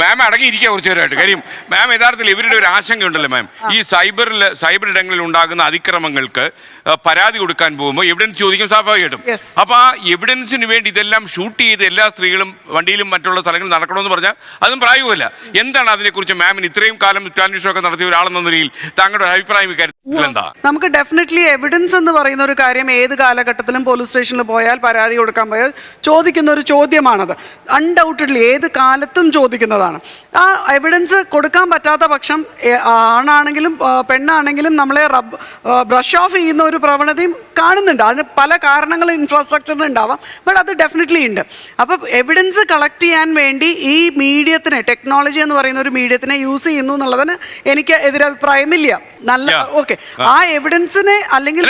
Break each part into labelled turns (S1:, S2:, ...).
S1: മാം അടങ്ങിയിരിക്കുക കുറച്ചു നേരമായിട്ട് കാര്യം മാം യഥാർത്ഥത്തിൽ ഇവരുടെ ഒരു ആശങ്കയുണ്ടല്ലോ മാം ഈ സൈബറിൽ സൈബർ ഇടങ്ങളിൽ ഉണ്ടാകുന്ന അതിക്രമങ്ങൾക്ക് പരാതി കൊടുക്കാൻ പോകുമ്പോൾ എവിഡൻസ് ചോദിക്കും സ്വാഭാവികമായിട്ടും.
S2: അപ്പോൾ
S1: അപ്പൊ ആ എവിഡൻസിന് വേണ്ടി ഇതെല്ലാം ഷൂട്ട് ചെയ്ത് എല്ലാ സ്ത്രീകളും വണ്ടിയിലും മറ്റുള്ള സ്ഥലങ്ങളിൽ നടക്കണമെന്ന് പറഞ്ഞാൽ അതും പ്രായോഗികമല്ല. എന്താണ് അതിനെക്കുറിച്ച് മാമിന് ഇത്രയും കാലം ചാനൽ ഷോ ഒക്കെ നടത്തിയ ഒരാളെന്ന നിലയിൽ താങ്കളുടെ അഭിപ്രായം ഇക്കാര്യത്തിൽ എന്താ?
S2: നമുക്ക് ഡെഫിനറ്റ്ലി എവിഡൻസ് എന്ന് പറയുന്ന ഒരു കാര്യം ഏത് കാലഘട്ടത്തിലും പോലീസ് സ്റ്റേഷനിൽ പോയാൽ പരാതി കൊടുക്കാൻ പോയാൽ ചോദിക്കുന്ന ഒരു ചോദ്യമാണത്. അൺഡൗട്ടഡ്ലി ഏത് കാലത്തും ചോദിക്കുന്നതാണ്. ആ എവിഡൻസ് കൊടുക്കാൻ പറ്റാത്ത പക്ഷം ആണാണെങ്കിലും പെണ്ണാണെങ്കിലും നമ്മളെ റബ് ബ്രഷ് ഓഫ് ചെയ്യുന്ന ഒരു പ്രവണതയും കാണുന്നുണ്ട്. അതിന് പല കാരണങ്ങൾ ഇൻഫ്രാസ്ട്രക്ചറിന് ഉണ്ടാവാം. ബട്ട് അത് ഡെഫിനറ്റ്ലി ഉണ്ട്. അപ്പോൾ എവിഡൻസ് കളക്ട് ചെയ്യാൻ വേണ്ടി ഈ മീഡിയത്തിനെ ടെക്നോളജി എന്ന് പറയുന്ന ഒരു മീഡിയത്തിനെ യൂസ് ചെയ്യുന്നു എന്നുള്ളതിന് എനിക്ക് എതിരഭിപ്രായമില്ല. നല്ല. ഓക്കെ. ആ എവിഡൻസിനെ അല്ലെങ്കിൽ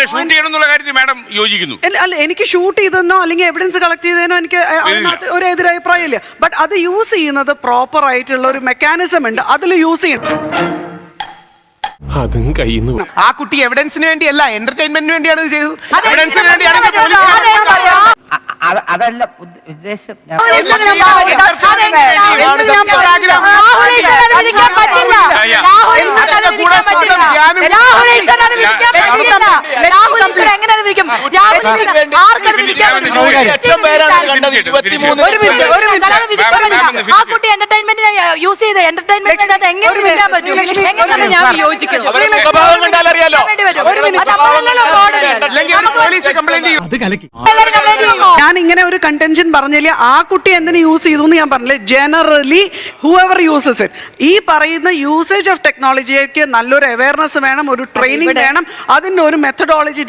S1: മാഡം യോജിക്കുന്നു.
S2: അല്ല എനിക്ക് ഷൂട്ട് ചെയ്തതിനോ അല്ലെങ്കിൽ എവിഡൻസ് കളക്ട് ചെയ്തതിനോ എനിക്ക് അതിനകത്ത് ഒരു എതിരഭിപ്രായമില്ല. ബട്ട് അത് യൂസ് ചെയ്യുന്നത് പ്രോപ്പർ ആയിട്ടുള്ള ഒരു മെക്കാനിസം ഉണ്ട്. അതിൽ യൂസ് ചെയ്യണം.
S3: അതും കയ്യിൽ
S4: ആ കുട്ടി എവിഡൻസിന് വേണ്ടിയല്ല എന്റർടൈൻമെന്റിന് വേണ്ടിയാണ് ഇത് ചെയ്തത്. എവിഡൻസിന് വേണ്ടിയാണ്
S5: അതെ, അതെ, അതെ, അതെ.
S6: അ- അ- അതല്ല ഉദ്ദ- ഉദ്ദേശം
S5: രാഹുൽ അത്
S4: അതിന്റെ കൂടെ
S5: വിധിക്കാൻ പറ്റും?
S1: ഒരു
S3: ലക്ഷം പേരാണ് കണ്ടത്
S1: മിനിറ്റ്,
S3: ഇരുപത്തിമൂന്ന്
S1: ഒരു
S2: മിനിറ്റ്,
S3: ലക്ഷം
S2: ഒരു മിനിറ്റ്.
S5: അല്ലാതെ വിധിക്കാൻ പറ്റില്ല. ആ കുട്ടി എന്റർടൈൻമെന്റിനെ യൂസ് ചെയ്ത് എങ്ങനെ വിധിക്കാൻ പറ്റും
S2: ലക്ഷ്മി,
S5: എങ്ങനെ ഞാൻ
S2: മിനിറ്റ്.
S5: യോജിക്കുന്നു
S3: അവരെ മുഖഭാവം കണ്ടാൽ അറിയാലോ
S5: വേണ്ടി. അത് അപ്പോഴല്ലല്ലോ കോടതി.
S4: അല്ലെങ്കിൽ ഒരു പോലീസ് കംപ്ലൈന്റ്
S5: ചെയ്യുമോ?
S2: ഞാൻ ഇങ്ങനെ ഒരു കണ്ടൻഷൻ പറഞ്ഞില്ല ആ കുട്ടി എന്തിനു യൂസ് ചെയ്തു എന്ന് ഞാൻ പറഞ്ഞില്ല? ജനറലി ഹൂഎവർ യൂസസ് ഇറ്റ് ഈ പറയുന്ന യൂസേജ് ഓഫ് ടെക്നോളജിക്ക് നല്ലൊരു അവയർനെസ് വേണം ഒരു ട്രെയിനിങ് വേണം. അതിന്റെ ഒരു മെത്തഡോളജി.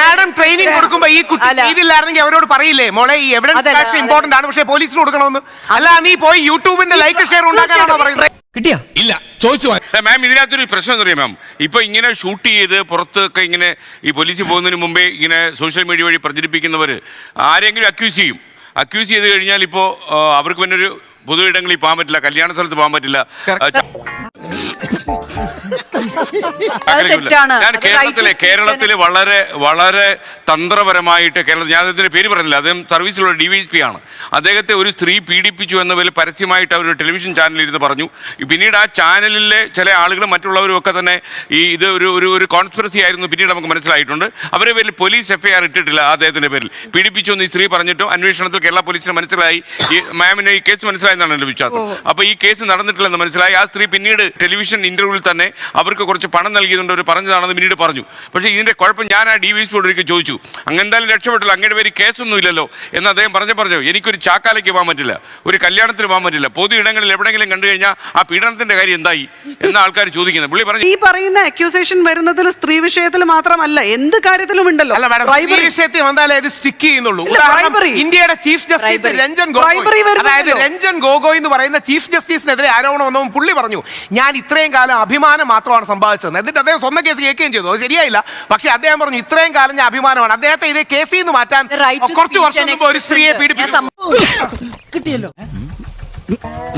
S4: മാഡം ട്രെയിനിങ് കൊടുക്കുമ്പോ ഈ കുട്ടി. ചെയ്തില്ലായിരുന്നെങ്കിൽ അവരോട് പറയില്ലേ? മോളെ ഈ എവിഡൻസ് ഇമ്പോർട്ടന്റ് ആണ് പക്ഷേ പോലീസിന് കൊടുക്കണമെന്ന്. അല്ല നീ പോയി യൂട്യൂബിന്റെ ലൈക്ക് ഷെയർ ഉണ്ടാക്കാനാണോ പറയുന്നത്?
S3: ഇല്ല. ചോദിച്ചു
S1: മാം ഇതിനകത്തൊരു പ്രശ്നം എന്താ അറിയാം മാം ഇപ്പൊ ഇങ്ങനെ ഷൂട്ട് ചെയ്ത് പുറത്തൊക്കെ ഇങ്ങനെ ഈ പോലീസിൽ പോകുന്നതിന് മുമ്പേ ഇങ്ങനെ സോഷ്യൽ മീഡിയ വഴി പ്രചരിപ്പിക്കുന്നവർ ആരെങ്കിലും അക്യൂസ് ചെയ്യും. അക്യൂസ് ചെയ്ത് കഴിഞ്ഞാൽ ഇപ്പോൾ അവർക്ക് പിന്നെ ഒരു പൊതു ഇടങ്ങളിൽ പോകാൻ പറ്റില്ല കല്യാണ സ്ഥലത്ത് പോകാൻ പറ്റില്ല.
S5: തെറ്റാണ്.
S1: ഞാൻ
S5: അത്
S1: കേരളത്തിലെ കേരളത്തിൽ വളരെ വളരെ തന്ത്രപരമായിട്ട് കേരളത്തിൽ ഞാൻ അദ്ദേഹത്തിന്റെ പേര് പറഞ്ഞില്ല. അദ്ദേഹം സർവീസിലുള്ള ഡി വൈ പി ആണ്. അദ്ദേഹത്തെ ഒരു സ്ത്രീ പീഡിപ്പിച്ചു എന്ന പേരിൽ പരസ്യമായിട്ട് അവർ ഒരു ടെലിവിഷൻ ചാനലിൽ ഇരുന്ന് പറഞ്ഞു. പിന്നീട് ആ ചാനലിലെ ചില ആളുകളും മറ്റുള്ളവരും ഒക്കെ തന്നെ ഈ ഇത് ഒരു ഒരു ഒരു കോൺസ്പിറസി ആയിരുന്നു. പിന്നീട് നമുക്ക് മനസ്സിലായിട്ടുണ്ട്. അവരെ പേരിൽ പോലീസ് എഫ്ഐആർ ഇട്ടിട്ടില്ല അദ്ദേഹത്തിന്റെ പേരിൽ. പീഡിപ്പിച്ചു എന്ന് ഈ സ്ത്രീ പറഞ്ഞിട്ടും അന്വേഷണത്തിൽ കേരള പോലീസിന് മനസ്സിലായി. ഈ മാമിന് ഈ കേസ് മനസ്സിലായെന്നാണ് എന്റെ വിശ്വാസം. അപ്പൊ ഈ കേസ് നടന്നിട്ടില്ലെന്ന് മനസ്സിലായി. ആ സ്ത്രീ പിന്നീട് ടെലിവിഷൻ ഇന്റർവ്യൂവിൽ തന്നെ അവർക്ക് കുറച്ച് പണം നൽകിയതുകൊണ്ട് അവർ പറഞ്ഞതാണെന്ന് പിന്നീട് പറഞ്ഞു. പക്ഷേ ഇതിന്റെ കുഴപ്പം ഞാൻ ആ ഡി വി സിയോട് ഒരിക്കൽ ചോദിച്ചു. അങ്ങനെ എന്തായാലും രക്ഷപ്പെട്ടില്ല അങ്ങയുടെ പേര് കേസൊന്നും ഇല്ലല്ലോ എന്ന് അദ്ദേഹം പറഞ്ഞു പറഞ്ഞു എനിക്കൊരു ചാക്കാലയ്ക്ക് പോകാൻ പറ്റില്ല ഒരു കല്യാണത്തിന് പോകാൻ പറ്റില്ല. പൊതു ഇടങ്ങളിൽ എവിടെയെങ്കിലും കണ്ടു കഴിഞ്ഞാൽ ആ പീഡനത്തിന്റെ കാര്യം എന്തായി? എന്ന ആൾക്കാർ ചോദിക്കുന്നത്. പുള്ളി പറഞ്ഞു
S2: ഈ പറയുന്ന അക്യൂസേഷൻ വരുന്നതിൽ സ്ത്രീ വിഷയത്തിൽ മാത്രമല്ല എന്ത് കാര്യത്തിലും ഉണ്ടല്ലോ?
S4: അല്ല മാഡം ഈ വിഷയത്തിൽ വന്നാലേ ഇത് സ്റ്റിക്ക് ചെയ്യുന്നുള്ളൂ. ഉദാഹരണം, ഇന്ത്യയുടെ ചീഫ് ജസ്റ്റിസ് രഞ്ജൻ ഗോഗോയ്. അതായത് രഞ്ജൻ ഗോഗോയ് എന്ന് പറയുന്ന ചീഫ് ജസ്റ്റിസിനെതിരെ ആരോപണം വന്നപ്പോൾ പുള്ളി പറഞ്ഞു ഞാൻ ഇത്രയും കാലം അഭിമാനം മാത്രമാണ് സമ്പാദിച്ചത്. എന്നിട്ട് അദ്ദേഹം സ്വന്തം കേസ് കേൾക്കുകയും ചെയ്തു. അത് ശരിയായില്ല. പക്ഷെ അദ്ദേഹം പറഞ്ഞു ഇത്രയും കാലം ഞാൻ അഭിമാനമാണ്. അദ്ദേഹത്തെ ഇതേ കേസിൽ നിന്ന് മാറ്റാൻ കുറച്ച് വർഷം മുമ്പ് ഒരു സ്ത്രീയെ.
S5: കിട്ടിയല്ലോ
S4: പീഡിപ്പിച്ചു.
S5: സമ്മ-